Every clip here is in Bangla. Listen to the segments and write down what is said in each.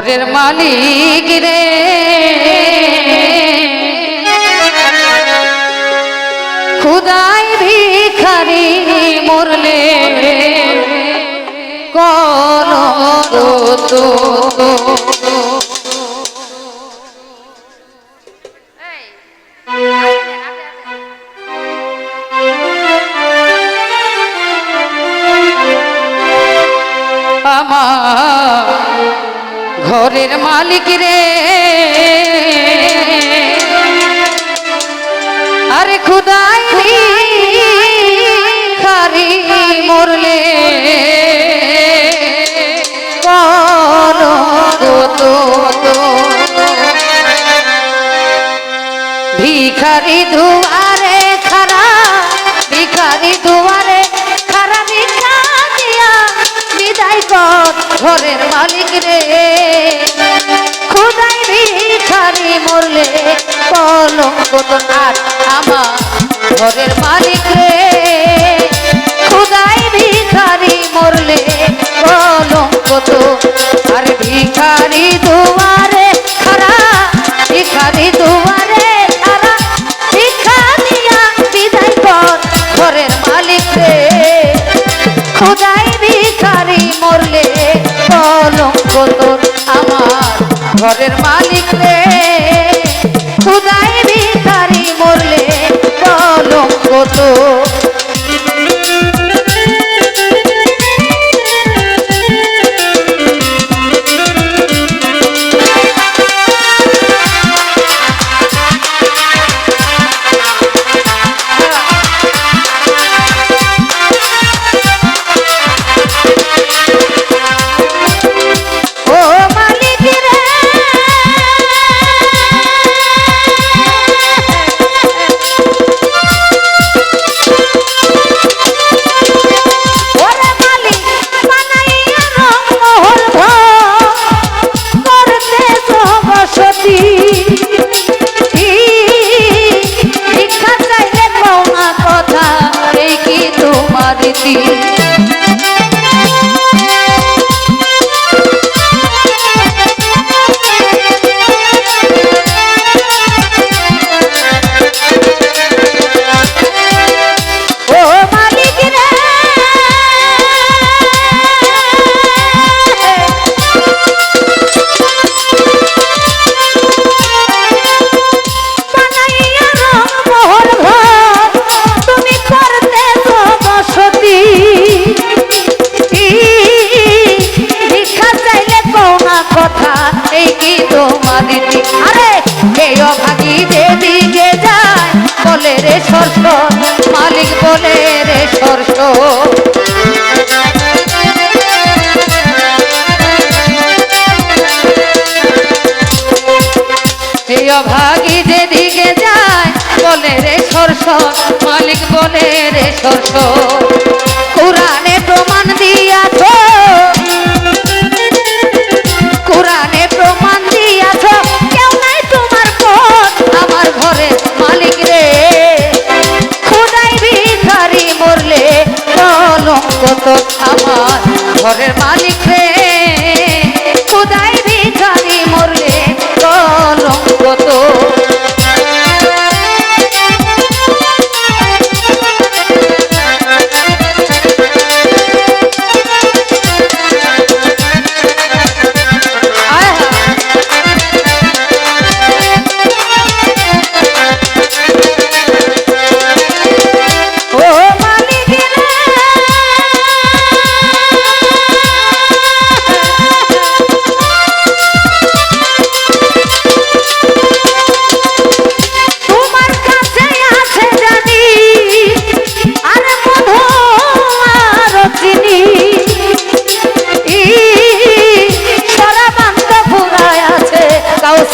ঘরের মালিক রে। খুদাই ভিখারি মরলে কোন তো মালিক রে। কলঙ্ক তো আর মরলে কলঙ্ক তো খারা, ভিখারি দুয়ারে খারা। ভিক্ষা দিয়া বিদায় ঘরের মালিক রে খোদাই ভিখারি মরলে কলঙ্ক তোর আমার ঘরের মালিক রীতি আরে এই অভাগী যেদিকে যায়, বলে রে সরস মালিক বলে রে সরস এই অভাগী যেদিকে যায়, বলে রে সরস মালিক বলে রে সরস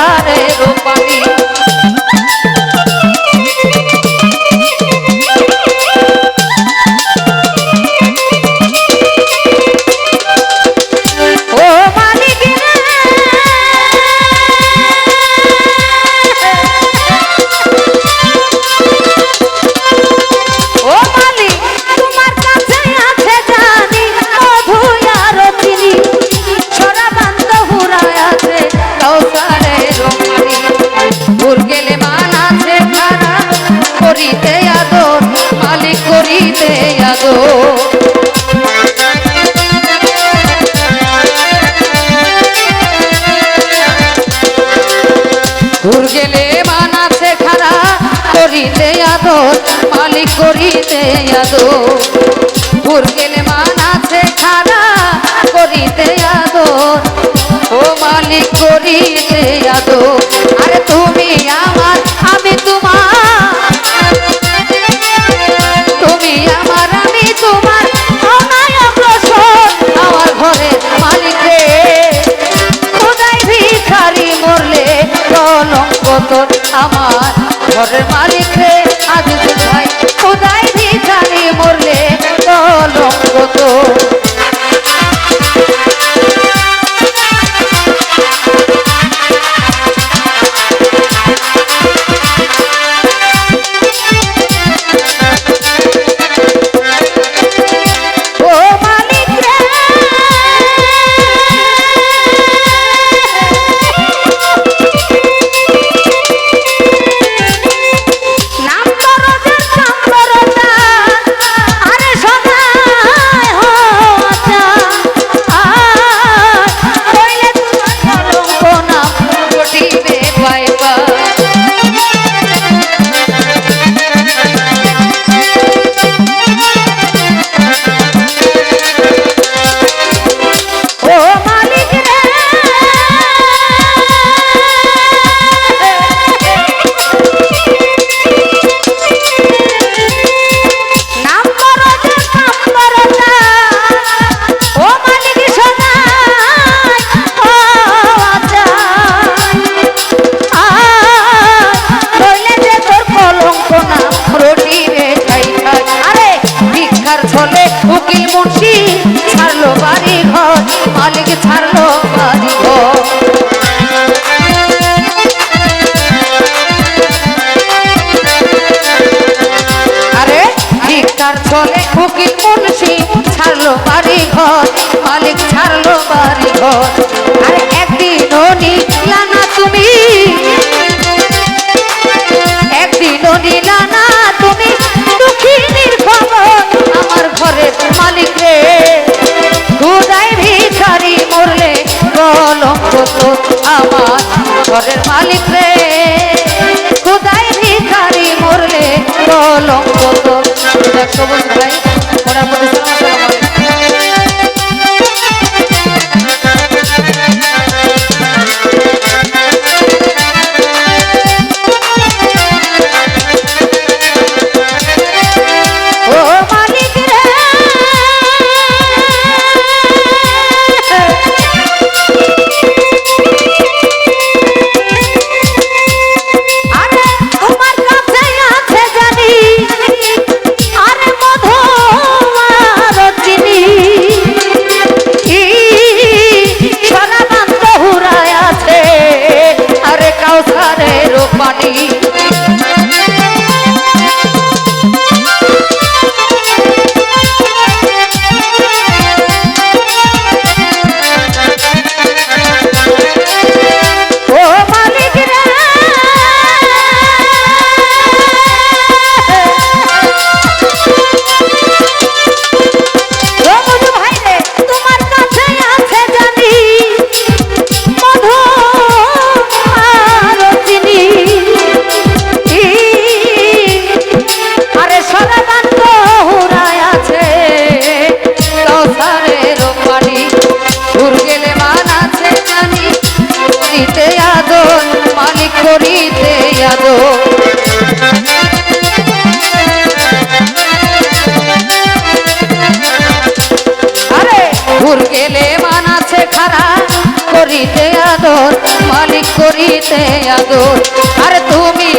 pasar আদো দূর গেলে মানাছে খারা করিতে আদর, মালিক করিতে আদর। দূর গেলে মানাছে খারা করিতে আদর। ও মালিক করিতে আদর। আরে তুমি আমার তোর আমার ঘরের মালিক ভিক্ষার ছলে উকিল মুন্সি ছাড়লো বাড়ি ঘর, মালিক ছাড়লো বাড়ি ঘর। আরে ভিক্ষার ছলে উকিল মুন্সি ছাড়লো বাড়ি ঘর, মালিক ছাড়লো বাড়ি ঘর। আরে একদিনও নিলা না তুমি, একদিনও নিলা ঘরের মালিক রে। খুদাই ভিখারি মরলে কলঙ্ক তো দেখো ভাই ওরা গেলে আছে জানি করিতে আদর, মালিক করিতে আদর। দূর গেলে মান আছে খারা করিতে আদর, মালিক করিতে আদর। আরে তুমি